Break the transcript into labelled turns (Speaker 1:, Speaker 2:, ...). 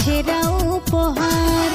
Speaker 1: সেরা উপহার।